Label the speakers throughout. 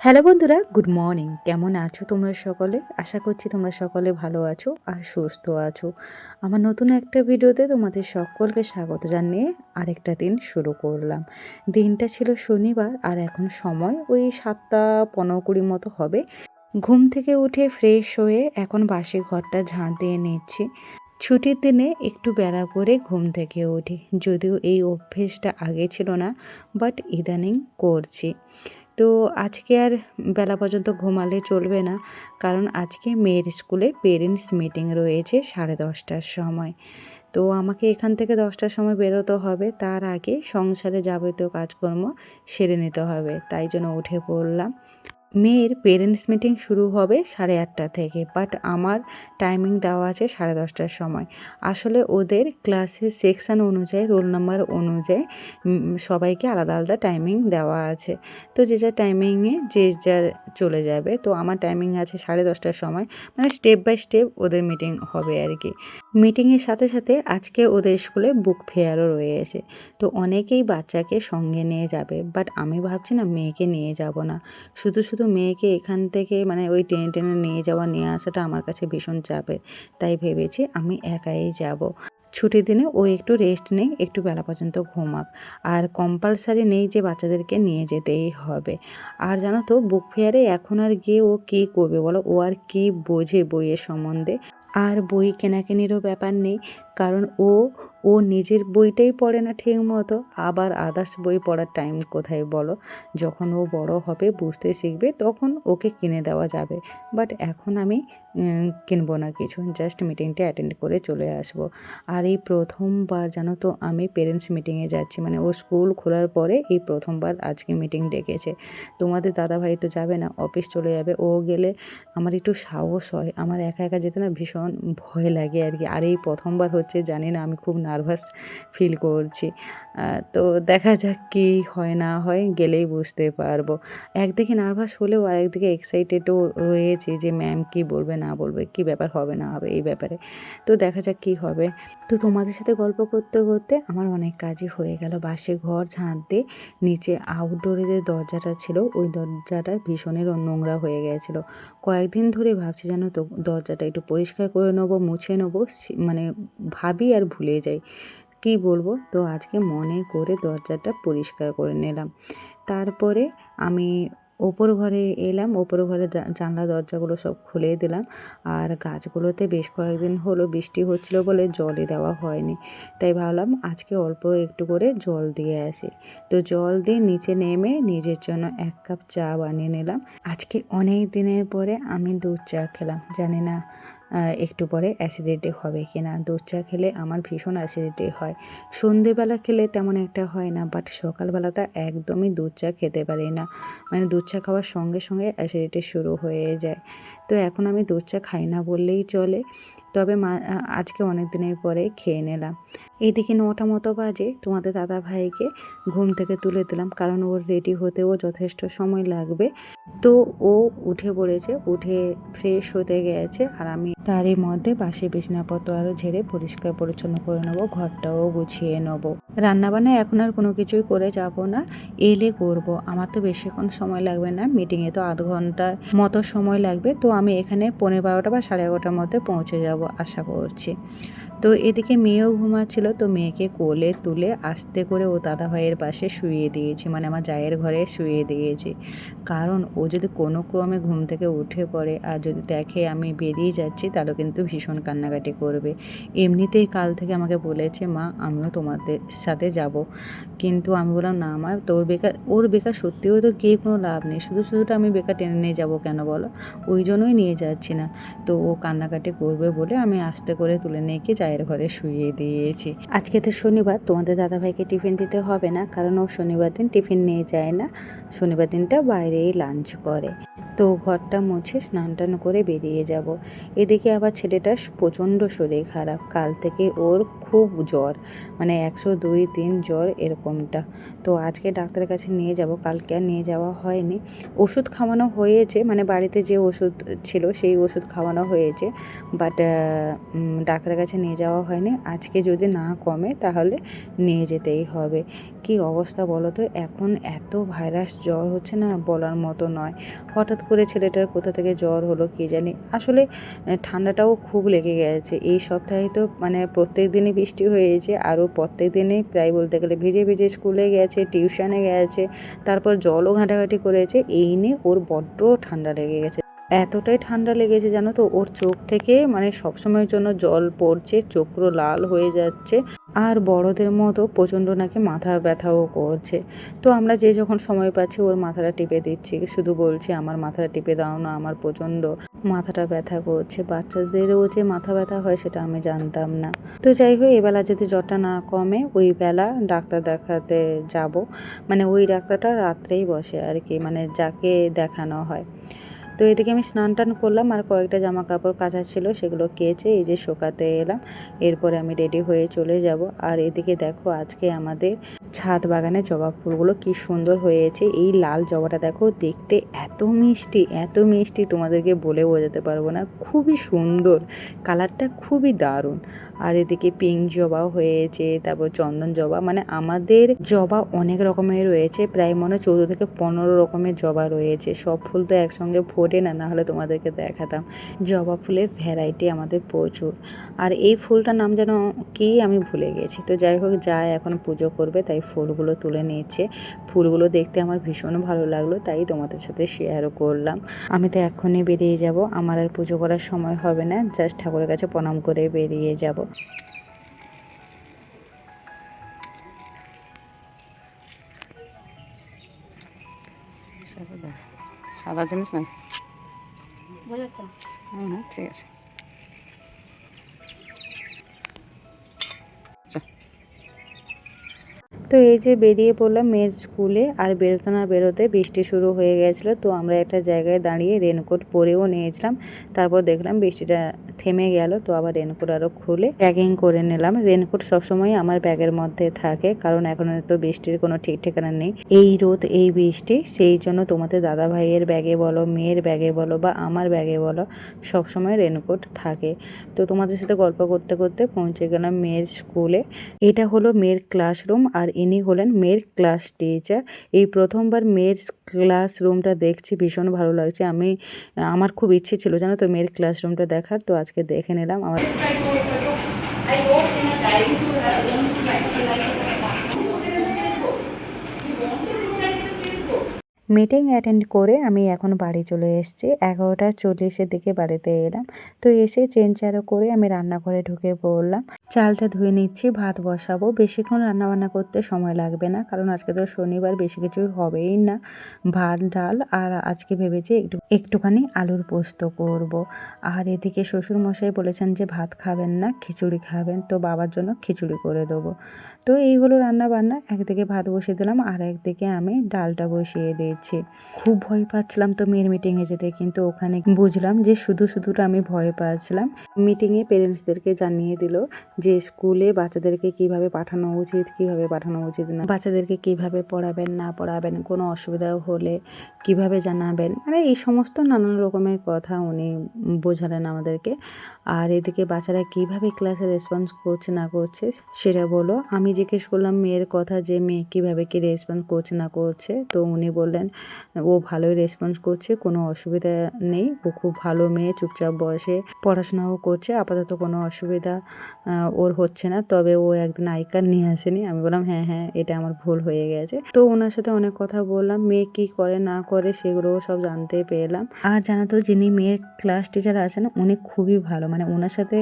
Speaker 1: Hello বন্ধুরা, good morning. কেমন আছো তোমরা সকলে? আশা করছি তোমরা সকলে ভালো আছো আর সুস্থ আছো। আমার নতুন একটা ভিডিওতে তোমাদের সকলকে স্বাগত জানিয়ে আরেকটা দিন শুরু করলাম। দিনটা ছিল শনিবার আর এখন সময় ওই সাতটা পনেরো কুড়ি মতো হবে। ঘুম থেকে উঠে ফ্রেশ হয়ে এখন বাসি ঘরটা ঝাঁ দিয়ে নিচ্ছি। ছুটির দিনে একটু বেড়া করে ঘুম থেকে উঠি। যদিও এই অভ্যেসটা আগে ছিল না বাট ইদানিং করছি। তো আজকে আর বেলা পর্যন্ত ঘুমালে চলবে না, কারণ আজকে মেয়ের স্কুলে পেরেন্টস মিটিং রয়েছে সাড়ে দশটার সময়। তো আমাকে এখান থেকে দশটার সময় বেরোতে হবে, তার আগে সংসারে যাবতীয় কাজকর্ম সেরে নিতে হবে, তাই জন্য উঠে পড়লাম। মেয়ের পেরেন্টস মিটিং শুরু হবে সাড়ে আটটা থেকে বাট আমার টাইমিং দেওয়া আছে সাড়ে দশটার সময়। আসলে ওদের ক্লাসের সেকশান অনুযায়ী রোল নাম্বার অনুযায়ী সবাইকে আলাদা আলাদা টাইমিং দেওয়া আছে। তো যে যার টাইমিংয়ে যে যার চলে যাবে, তো আমার টাইমিং আছে সাড়ে দশটার সময় মানে স্টেপ বাই স্টেপ ওদের মিটিং হবে আর কি। মিটিংয়ের সাথে সাথে আজকে ওদের স্কুলে বুক ফেয়ারও রয়েছে। তো অনেকেই বাচ্চাকে সঙ্গে নিয়ে যাবে বাট আমি ভাবছি না মেয়েকে নিয়ে যাব না। শুধু শুধু মেয়েকে এখান থেকে মানে ওই টেনে টেনে নিয়ে যাওয়া, নিয়ে আসাটা আমার কাছে ভীষণ চাপের। তাই ভেবেছি আমি একাই যাব। ছুটির দিনে ও একটু রেস্ট নেই, একটু বেলা পর্যন্ত ঘুমাক। আর কম্পালসারি নেই যে বাচ্চাদেরকে নিয়ে যেতেই হবে। আর জানো তো বুক ফেয়ারে এখন আর গিয়ে ও কী করবে বলো? ও আর কি বোঝে বইয়ের সম্বন্ধে? আর বই কেনাকেনিরও ব্যাপার নেই কারণ ও ও নিজের বইটাই পড়ে না ঠিক মতো। আবার আদার্স বই পড়ার টাইম কোথায় বলো? যখন ও বড় হবে, বুঝতে শিখবে, তখন ওকে কিনে দেওয়া যাবে। বাট এখন আমি কিনবো না কিছু। জাস্ট মিটিংটা অ্যাটেন্ড করে চলে আসব। আর এই প্রথমবার জানো তো, আমি পেরেন্টস মিটিংয়ে যাচ্ছি। মানে ও স্কুল খোলার পরে এই প্রথমবার আজকে মিটিং ডেকেছে। তোমাদের দাদাভাই তো যাবে না অফিস চলে যাবে। ও গেলে আমার একটু সাহস হয়। আমার একা একা যেতে না ভীষণ ভয় লাগে আর কি। আর এই প্রথমবার হচ্ছে, জানি না আমি খুব নার্ভাস ফিল করছি। তো দেখা যাক কী হয় না হয়, গেলেই বুঝতে পারব। একদিকে নার্ভাস হলেও আরেকদিকে এক্সাইটেডও রয়েছে যে ম্যাম কি বলবে, না বলবে, কি ব্যাপার, হবে না হবে, এই ব্যাপারে। তো দেখা যাক কি হবে। তো তোমাদের সাথে গল্প করতে করতে আমার অনেক কাজই হয়ে গেল। বাসে ঘর ঝাঁট দিয়ে নিচে আউটডোরে যে দরজাটা ছিল, ওই দরজাটা ভীষণই নোংরা হয়ে গেছিল। কয়েকদিন ধরে ভাবছি যেন তো দরজাটা একটু পরিষ্কার করে নেব, মুছে নেব মানে ভাবি আর ভুলে যাই। কি বলব? তো আজকে মনে করে দরজাটা পরিষ্কার করে নিলাম। তারপরে আমি ওপর ঘরে এলাম, ওপর ঘরে জানলা, দরজাগুলো সব খুলে দিলাম। আর গাছগুলোতে বেশ কয়েকদিন হলো বৃষ্টি হচ্ছিল বলে জলই দেওয়া হয়নি। তাই ভাবলাম আজকে অল্প একটু করে জল দিয়ে আসি। তো জল দিয়ে নিচে নেমে নিজের জন্য এক কাপ চা বানিয়ে নিলাম। আজকে অনেক দিনের পরে আমি দুধ চা খেলাম, জানি না একটু পরে অ্যাসিডিটি হবে কি না দুধ চা খেলে আমার ভীষণ অ্যাসিডিটি হয়। সন্ধেবেলা খেলে তেমন একটা হয় না বাট সকালবেলাটা একদমই দুধ চা খেতে পারি না। মানে দুধ চা খাওয়ার সঙ্গে সঙ্গে অ্যাসিডিটি শুরু হয়ে যায়। তো এখন আমি দুধ চা খাই না বললেই চলে। তবে মা আজকে অনেক দিনের পরে খেয়ে নিলাম। এইদিকে নটা মতো বাজে, তোমাদের দাদা ভাইকে ঘুম থেকে তুলে দিলাম, কারণ ওর রেডি হতেও যথেষ্ট সময় লাগবে। তো ও উঠে পড়েছে, উঠে ফ্রেশ হতে গেছে, আর আমি তারই মধ্যে বাসি বিছনাপত্র আরও ঝেড়ে পরিষ্কার পরিচ্ছন্ন করে নেব, ঘরটাও গুছিয়ে নেব। রান্নাবান্না এখন আর কোনো কিছুই করে যাব না, এলে করব। আমার তো বেশিক্ষণ সময় লাগবে না মিটিংয়ে তো আধ ঘণ্টা মতো সময় লাগবে, তো আমি এখানে পনেরো বারোটা বা সাড়ে এগারোটার মধ্যে পৌঁছে যাব। আশা করছি। তো এদিকে মেয়েও ঘুমাচ্ছিল, তো মেয়েকে কোলে তুলে আস্তে করে ও দাদা ভাইয়ের পাশে শুয়ে দিয়েছি মানে আমার জায়ের ঘরে শুয়ে দিয়েছি। কারণ ও যদি কোনো ক্রমে ঘুম থেকে উঠে পড়ে আর যদি দেখে আমি বেরিয়ে যাচ্ছি, তাহলে কিন্তু ভীষণ কান্নাকাটি করবে। এমনিতেই কাল থেকে আমাকে বলেছে, মা, আমিও তোমাদের সাথে যাব। কিন্তু আমি বললাম, না আমার তোর বেকার, ওর বেকার সত্যিও তো গিয়ে কোনো লাভ নেই। শুধু, শুধুটা আমি বেকার টেনে নিয়ে যাব কেন বলো? ওই জন্যই নিয়ে যাচ্ছি না। তো ও কান্নাকাটি করবে বলে আমি আস্তে করে তুলে নিয়ে গিয়ে চায়ের ঘরে শুয়ে দিয়েছি। আজকে তো শনিবার, তোমাদের দাদাভাইকে টিফিন দিতে হবে না, কারণ ও শনিবার দিন টিফিন নিয়ে যায় না। শনিবার দিনটা বাইরেই লাঞ্চ করে। তো ঘরটা মুছে স্নান টান করে বেরিয়ে যাব। এদিকে আবার ছেলেটার প্রচণ্ড শরীর খারাপ। কাল থেকে ওর খুব জ্বর মানে একশো দুই তিন জ্বর এরকমটা। তো আজকে ডাক্তারের কাছে নিয়ে যাব, কালকে আর নিয়ে যাওয়া হয়নি। ওষুধ খাওয়ানো হয়েছে মানে বাড়িতে যে ওষুধ ছিল সেই ওষুধ খাওয়ানো হয়েছে, বাট ডাক্তারের কাছে নিয়ে যাওয়া হয়নি। আজকে যদি না কমে তাহলে নিয়ে যেতেই হবে। কি অবস্থা বলো তো এখন এত ভাইরাস জ্বর হচ্ছে না বলার মতো নয়। হঠাৎ করে ছেলেটার কোথা থেকে জ্বর হলো কে জানি। আসলে ঠান্ডাটাও খুব লেগে গেছে। এই সপ্তাহে তো মানে প্রত্যেক দিনই বৃষ্টি হয়েছে, আরও প্রত্যেক দিনই প্রায় বলতে গেলে ভিজে ভিজে স্কুলে গেছে, টিউশনে গেছে, তারপর জলও ঘাঁটাঘাঁটি করেছে। এই নিয়ে ওর বড্ড ঠান্ডা লেগে গেছে। এতটাই ঠান্ডা লেগেছে জানো তো? ওর চোখ থেকে মানে সবসময়ের জন্য জল পড়ছে চোখ লাল হয়ে যাচ্ছে আর বড়দের মতো প্রচণ্ড নাকি মাথা ব্যথাও করছে। তো আমরা যে যখন সময় পাচ্ছি ওর মাথাটা টিপে দিচ্ছি। শুধু বলছি, আমার মাথাটা টিপে দাও না, আমার প্রচণ্ড মাথাটা ব্যথা করছে। বাচ্চাদেরও যে মাথা ব্যথা হয় সেটা আমি জানতাম না। তো যাই হোক, এবেলা যদি জ্বরটা না কমে, ওই বেলা ডাক্তার দেখাতে যাব। মানে ওই ডাক্তারটা রাত্রেই বসে আর কি মানে যাকে দেখানো হয়। তো এদিকে আমি স্নান টান করলাম আর কয়েকটা জামা কাপড় কাচা ছিল সেগুলো কেচে এই যে শোকাতে এলাম। এরপরে আমি রেডি হয়ে চলে যাব। আর এদিকে দেখো আজকে আমাদের ছাদ বাগানে জবা ফুলগুলো কি সুন্দর হয়েছে। এই লাল জবাটা দেখো দেখতে এত মিষ্টি এত মিষ্টি তোমাদেরকে বলে বোঝাতে পারব না। খুবই সুন্দর, কালারটা খুবই দারুণ। আর এদিকে পিঙ্ক জবাও হয়েছে, তারপর চন্দন জবা। মানে আমাদের জবা অনেক রকমের রয়েছে, প্রায় মনে চৌদ্দ থেকে পনেরো রকমের জবা রয়েছে। সব ফুল তো একসঙ্গে ফোটে না না হলে তোমাদেরকে দেখাতাম। জবা ফুলের ভ্যারাইটি আমাদের প্রচুর। আর এই ফুলটার নাম যেন কি আমি ভুলে গেছি। তো যাই হোক যায় এখন পুজো করবে, তাই ফুলগুলো তুলে নিয়েছে। ফুলগুলো দেখতে আমার ভীষণ ভালো লাগল, তাই তোমাদের সাথে শেয়ারও করলাম। আমি তো এখনই বেরিয়ে যাব। আমার আর পুজো করার সময় হবে না। জাস্ট ঠাকুরের কাছে প্রণাম করে বেরিয়ে যাব।
Speaker 2: সাদা জিনিস না
Speaker 3: বোঝাচ্ছে
Speaker 2: হুম হুম ঠিক আছে।
Speaker 1: তো এই যে বেরিয়ে পড়লাম মেয়ের স্কুলে, আর বেরোতে না বেরোতে বৃষ্টি শুরু হয়ে গেছিল, তো আমরা একটা জায়গায় দাঁড়িয়ে রেনকোট পরেও নিয়েছিলাম। তারপর দেখলাম বৃষ্টিটা থেমে গেল, তো আবার রেনকোট আরও খুলে প্যাকিং করে নিলাম। রেনকোট সবসময় আমার ব্যাগের মধ্যে থাকে, কারণ এখন তো বৃষ্টির কোনো ঠিক ঠিকানা নেই। এই রোদ, এই বৃষ্টি, সেই জন্য তোমাদের দাদা ভাইয়ের ব্যাগে বলো, মেয়ের ব্যাগে বলো বা আমার ব্যাগে বলো, সবসময় রেনকোট থাকে। তো তোমাদের সাথে গল্প করতে করতে পৌঁছে গেলাম মেয়ের স্কুলে। এটা হলো মেয়ের ক্লাসরুম আর ইনি হলেন মেয়ের ক্লাস টিচার। এই প্রথমবার মেয়ের ক্লাসরুমটা দেখছি, ভীষণ ভালো লাগছে। আমি, আমার খুব ইচ্ছে ছিল, জানো তো, মেয়ের ক্লাসরুমটা দেখার। তো আজকে দেখে নিলাম। আমার মিটিং অ্যাটেন্ড করে আমি এখন বাড়ি চলে এসেছি। এগারোটা চল্লিশের দিকে বাড়িতে এলাম। তো এসে চেন চারো করে আমি রান্নাঘরে ঢুকে পড়লাম। চালটা ধুয়ে নিচ্ছি, ভাত বসাবো। বেশিক্ষণ রান্নাবান্না করতে সময় লাগবে না, কারণ আজকে তো শনিবার, বেশি কিছু হবেই না। ভাত, ডাল আর আজকে ভেবেছি একটু, একটুখানি আলুর পোস্ত করব। আর এদিকে শ্বশুরমশাই বলেছেন যে ভাত খাবেন না, খিচুড়ি খাবেন। তো বাবার জন্য খিচুড়ি করে দেবো। তো এই হলো রান্না বান্না একদিকে ভাত বসিয়ে দিলাম, আর একদিকে আমি ডালটা বসিয়ে দিয়েছি। খুব ভয় পাচ্ছিলাম তো মেয়ের মিটিংয়ে যেতে, কিন্তু ওখানে বুঝলাম যে শুধু শুধুটা আমি ভয় পাচ্ছিলাম। মিটিংয়ে পেরেন্টসদেরকে জানিয়ে দিল যে স্কুলে বাচ্চাদেরকে কীভাবে পাঠানো উচিত, কীভাবে পাঠানো উচিত না। বাচ্চাদেরকে কীভাবে পড়াবেন, না পড়াবেন, কোনো অসুবিধা হলে কীভাবে জানাবেন? মানে এই সমস্ত নানান রকমের কথা উনি বোঝালেন আমাদেরকে। আর এদিকে বাচ্চারা কীভাবে ক্লাসে রেসপন্স করছে, না করছে, সেটা বলো। আমি জিজ্ঞেস করলাম, মেয়ের কথা যে মেয়ে কীভাবে কি রেসপন্স করছে না করছে? তো উনি বললেন, ও ভালোই রেসপন্স করছে, কোনো অসুবিধা নেই। ও খুব ভালো মেয়ে, চুপচাপ বয়সে পড়াশোনাও করছে, আপাতত কোনো অসুবিধা ওর হচ্ছে না। তবে ও একদিন আই কার্ড নিয়ে আসেনি। আমি বললাম হ্যাঁ হ্যাঁ এটা আমার ভুল হয়ে গেছে। তো ওনার সাথে অনেক কথা বললাম, মেয়ে কি করে না করে সেগুলো সব জানতে পেলাম। আর জানাতো যিনি মেয়ের ক্লাস টিচার আছেন, উনি খুবই ভালো। মানে ওনার সাথে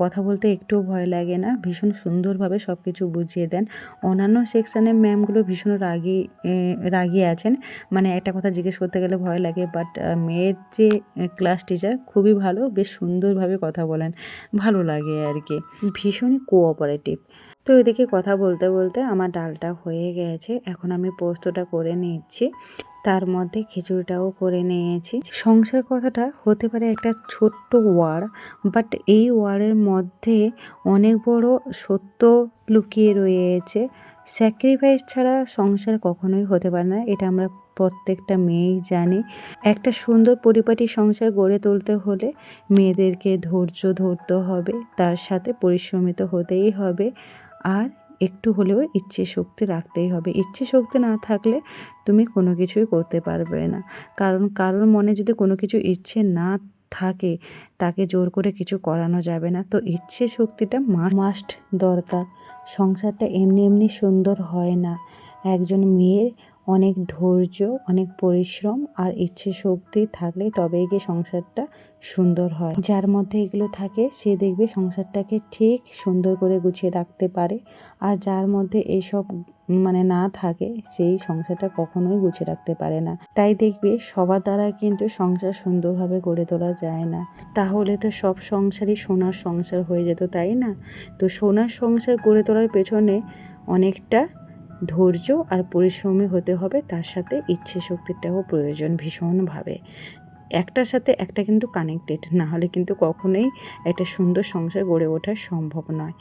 Speaker 1: কথা বলতে একটুও ভয় লাগে না। ভীষণ সুন্দরভাবে সব কিছু বুঝিয়ে দেন। অন্যান্য সেকশানের ম্যামগুলো ভীষণ রাগি রাগি আছেন। মানে একটা কথা জিজ্ঞেস করতে গেলে ভয় লাগে বাট মেয়ের যে ক্লাস টিচার খুবই ভালো, বেশ সুন্দরভাবে কথা বলেন। ভালো লাগে আর কি। ভীষণই কোঅপারেটিভ তো এদিকে কথা বলতে বলতে আমার ডালটা হয়ে গেছে। এখন আমি পোস্তটা করে নিচ্ছি। তার মধ্যে খিচুড়িটাও করে নিয়েছি। সংসার কথাটা হতে পারে একটা ছোট্ট ওয়ার্ড বাট এই ওয়ার্ডের মধ্যে অনেক বড় সত্য লুকিয়ে রয়েছে। স্যাক্রিফাইস ছাড়া সংসার কখনোই হতে পারে না, এটা আমরা প্রত্যেকটা মেয়েই জানি। একটা সুন্দর পরিপাটি সংসার গড়ে তুলতে হলে মেয়েদেরকে ধৈর্য ধরতে হবে, তার সাথে পরিশ্রমিত হতেই হবে। আর একটু হলেও ইচ্ছে শক্তি রাখতেই হবে। ইচ্ছে শক্তি না থাকলে তুমি কোনো কিছুই করতে পারবে না। কারণ কারোর মনে যদি কোনো কিছু ইচ্ছে না থাকে, তাকে জোর করে কিছু করানো যাবে না। তো ইচ্ছে শক্তিটা মাস্ট দরকার। সংসারটা এমনি এমনি সুন্দর হয় না। একজন মেয়ের অনেক ধৈর্য, অনেক পরিশ্রম আর ইচ্ছে শক্তি থাকলে তবেই গিয়ে সংসারটা সুন্দর হয়। যার মধ্যে এগুলো থাকে, সে দেখবে সংসারটাকে ঠিক সুন্দর করে গুছিয়ে রাখতে পারে। আর যার মধ্যে এইসব মানে না থাকে, সেই সংসারটা কখনোই গুছিয়ে রাখতে পারে না। তাই দেখবে সবার দ্বারা কিন্তু সংসার সুন্দরভাবে গড়ে তোলা যায় না। তাহলে তো সব সংসারই সোনার সংসার হয়ে যেত, তাই না? তো সোনার সংসার গড়ে তোলার পেছনে অনেকটা ধৈর্য আর পরিশ্রমী হতে হবে, তার সাথে ইচ্ছে শক্তিটাও প্রয়োজন ভীষণভাবে। একটার সাথে একটা কিন্তু কানেক্টেড না হলে কিন্তু কখনোই একটা সুন্দর সংসার গড়ে ওঠা সম্ভব নয়।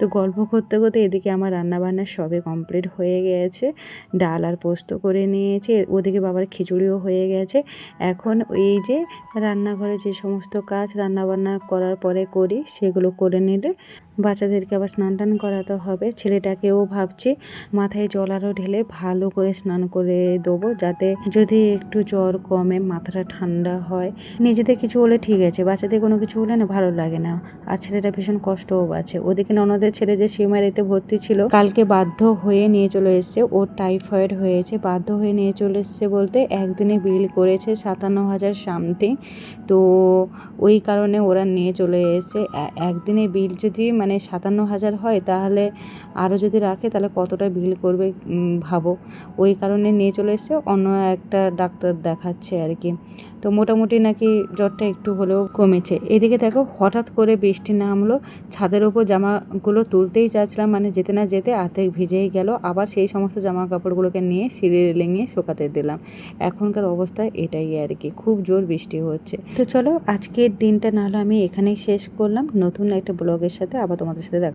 Speaker 1: তো গল্প করতে করতে এদিকে আমার রান্নাবান্না সবে কমপ্লিট হয়ে গেছে, ডাল আর পোস্ত করে নিয়েছে, ওদিকে বাবার খিচুড়িও হয়ে গেছে। এখন এই যে রান্নাঘরে যে সমস্ত কাজ রান্নাবান্না করার পরে করি, সেগুলো করে নিলে বাচ্চাদেরকে আবার স্নান টান করাতে হবে। ছেলেটাকেও ভাবছি মাথায় জল আরও ঢেলে ভালো করে স্নান করে দেবো, যাতে যদি একটু জ্বর কমে, মাথাটা ঠান্ডা হয়। নিজেদের কিছু হলে ঠিক আছে, বাচ্চাদের কোনো কিছু হলে না ভালো লাগে না। আর ছেলেটা ভীষণ কষ্টও পাচ্ছে। ওদিকে ননদের ছেলে যে সিমারিতে ভর্তি ছিল, কালকে বাধ্য হয়ে নিয়ে চলে এসছে। ওর টাইফয়েড হয়েছে। বাধ্য হয়ে নিয়ে চলে এসছে বলতে একদিনে বিল করেছে সাতান্ন হাজার সামথিং। তো ওই কারণে ওরা নিয়ে চলে এসে এ- একদিনে বিল যদি মানে সাতান্ন হাজার হয়, তাহলে আরও যদি রাখে তাহলে কতটা বিল করবে ভাবো। ওই কারণে নিয়ে চলে এসছে, অন্য একটা ডাক্তার দেখাচ্ছে আর কি। তো মোটামুটি নাকি জ্বরটা একটু হলেও কমেছে। এদিকে দেখো, হঠাৎ করে বৃষ্টি নামলো, ছাদের ওপর জামাগুলো তুলতেই চাচ্ছিলাম মানে যেতে না যেতে আর্ধেক ভিজেই গেল। আবার সেই সমস্ত জামা কাপড়গুলোকে নিয়ে সিঁড়ি রেলিংয়ে শোকাতে দিলাম। এখনকার অবস্থা এটাই আর কি, খুব জোর বৃষ্টি হচ্ছে। তো চলো, আজকের দিনটা নাহলে আমি এখানেই শেষ করলাম। নতুন একটা ব্লগের সাথে আবার তোমাদের সাথে দেখা